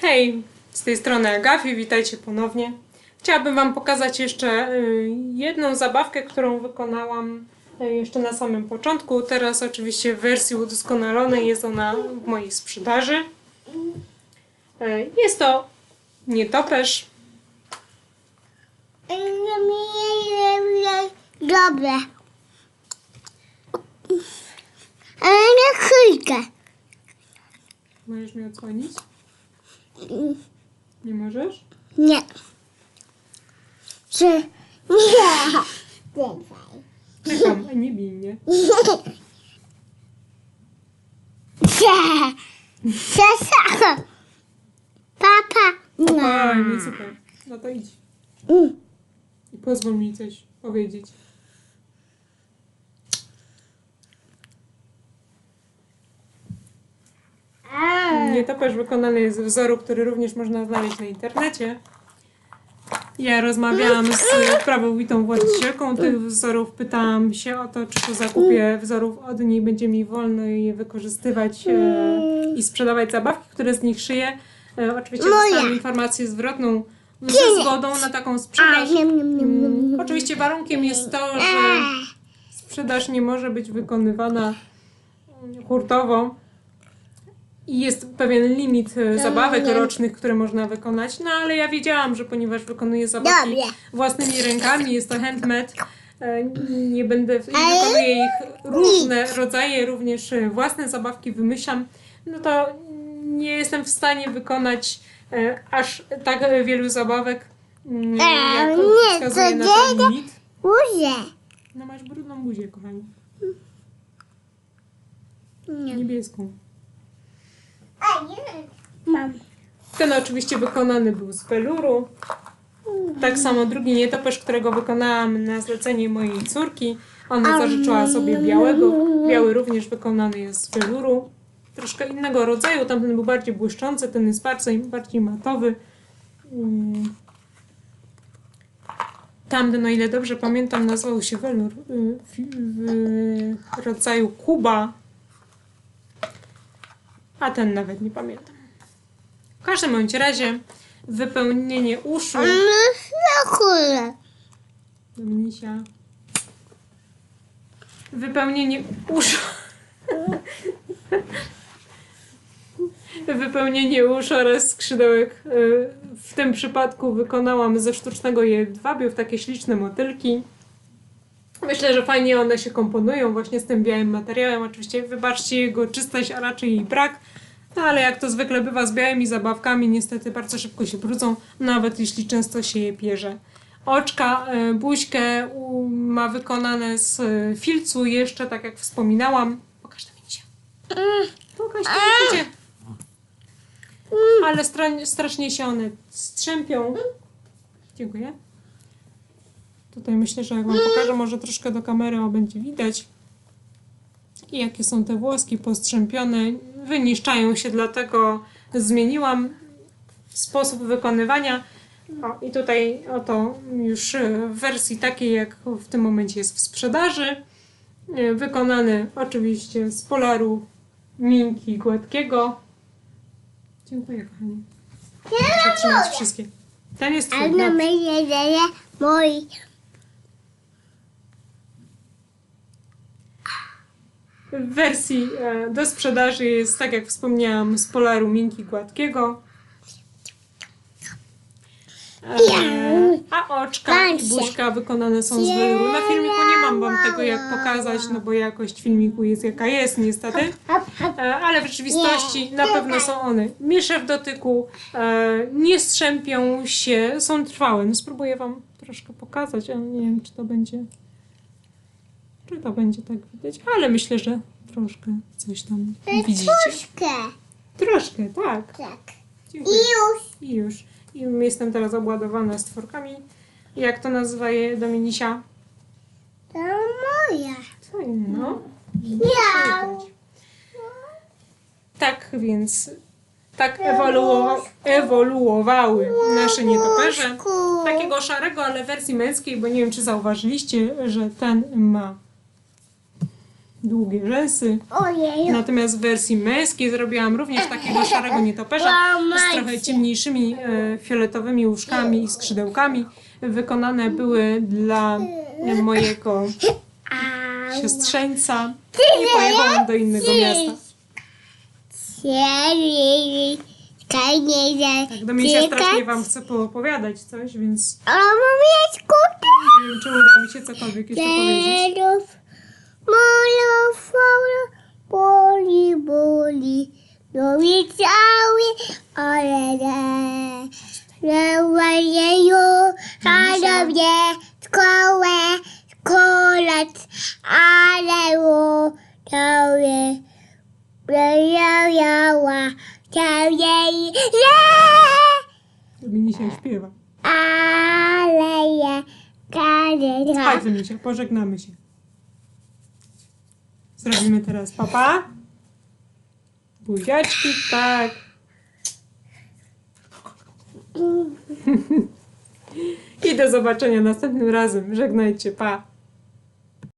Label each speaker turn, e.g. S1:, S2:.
S1: Hej, z tej strony Agafi, witajcie ponownie. Chciałabym Wam pokazać jeszcze y, jedną zabawkę, którą wykonałam y, jeszcze na samym początku. Teraz oczywiście w wersji udoskonalonej jest ona w mojej sprzedaży. Y, Jest to nietoperz.
S2: Dobre. Ale na chwilkę.
S1: Możesz mi odsłonić? Nie możesz?
S2: Nie. Czy nie? Dawaj.
S1: Czekam, a nie bij mnie.
S2: Cie. Cie. Papa.
S1: Fajnie, super. No to idź.
S2: Mm.
S1: I pozwól mi coś powiedzieć. Nietoperz wykonany jest z wzoru, który również można znaleźć na internecie. Ja rozmawiałam z prawowitą właścicielką tych wzorów. Pytałam się o to, czy po zakupie wzorów od niej będzie mi wolno je wykorzystywać e, i sprzedawać zabawki, które z nich szyję. E, oczywiście dostałam informację zwrotną ze zgodą na taką sprzedaż. Mm, Oczywiście warunkiem jest to, że sprzedaż nie może być wykonywana mm, hurtowo i jest pewien limit e, zabawek
S2: nie.
S1: rocznych, które można wykonać. No ale ja wiedziałam, że ponieważ wykonuję zabawki własnymi rękami, jest to handmade, e, nie będę wykonuję ich różne rodzaje, również e, własne zabawki wymyślam, no to nie jestem w stanie wykonać aż tak wielu zabawek, mm, jak
S2: nie,
S1: wskazuje na ten limit.
S2: Buzie.
S1: No masz brudną buzię, kochani.
S2: Nie.
S1: Niebieską.
S2: A, nie. Mam.
S1: Ten oczywiście wykonany był z weluru. Tak samo drugi nietoperz, którego wykonałam na zlecenie mojej córki. Ona zażyczyła sobie białego. Biały również wykonany jest z weluru. Troszkę innego rodzaju. Tamten był bardziej błyszczący, ten jest bardziej, bardziej matowy. Mm. Tamten, o ile dobrze pamiętam, nazywał się welur y, w rodzaju Kuba. A ten nawet nie pamiętam. W każdym bądź razie wypełnienie uszu
S2: na.
S1: Dominisia. Wypełnienie uszu. Wypełnienie uszu oraz skrzydełek. y, W tym przypadku wykonałam ze sztucznego jedwabiu w takie śliczne motylki. Myślę, że fajnie one się komponują właśnie z tym białym materiałem. Oczywiście wybaczcie jego czystość, a raczej jej brak. No ale jak to zwykle bywa z białymi zabawkami, niestety bardzo szybko się brudzą, nawet jeśli często się je pierze. Oczka, e, buźkę ma wykonane z e, filcu jeszcze, tak jak wspominałam. Pokaż to mi się. Pokaż to mi się. Ale stra- strasznie się one strzępią. Dziękuję. Tutaj myślę, że jak wam pokażę, może troszkę do kamery o będzie widać. I jakie są te włoski postrzępione. Wyniszczają się, dlatego zmieniłam sposób wykonywania. I tutaj oto już e, w wersji takiej, jak w tym momencie jest w sprzedaży. E, Wykonany oczywiście z polaru minki gładkiego. Dziękuję kochani. Muszę trzymać wszystkie. Ten jest
S2: Ale
S1: twój.
S2: na
S1: no. W wersji e, do sprzedaży jest, tak jak wspomniałam, z polaru minki gładkiego. E, a oczka i buźka wykonane są z weluru. Na filmiku nie mam wam tego jak pokazać, no bo jakość filmiku jest jaka jest niestety. E, ale w rzeczywistości na pewno są one milsze w dotyku, nie strzępią się, są trwałe. No spróbuję wam troszkę pokazać, ale nie wiem czy to będzie to będzie tak widać, ale myślę, że troszkę coś tam widzicie.
S2: Troszkę.
S1: Troszkę, tak.
S2: Tak.
S1: Dziękuję.
S2: już.
S1: I już. I jestem teraz obładowana stworkami. Jak to nazywa je Dominisia?
S2: To moja.
S1: Co inno?
S2: Miau.
S1: Tak więc tak ewoluowa- ewoluowały nasze nietoperze. Takiego szarego, ale wersji męskiej, bo nie wiem czy zauważyliście, że ten ma długie rzęsy.
S2: Ojej.
S1: Natomiast w wersji męskiej zrobiłam również takiego szarego nietoperza z trochę ciemniejszymi e, fioletowymi łóżkami i skrzydełkami. Wykonane były dla mojego siostrzeńca i pojechałam do innego miasta. Tak, Dominika strasznie wam chce poopowiadać coś, więc
S2: A mam jest kuty.
S1: nie wiem, czy uda mi się cokolwiek jeszcze powiedzieć.
S2: Zerów, molo, folo, boli, boli, nowi cały, ale nie. Lewajeju, szanownie, szkołę, szkolec, ale u, cały, Jała, cały,
S1: Dominisia śpiewa.
S2: ale ja, ale
S1: Chodź, Domisia, pożegnamy się. Zrobimy teraz papa. Buziaczki, tak. I do zobaczenia następnym razem. Żegnajcie, pa.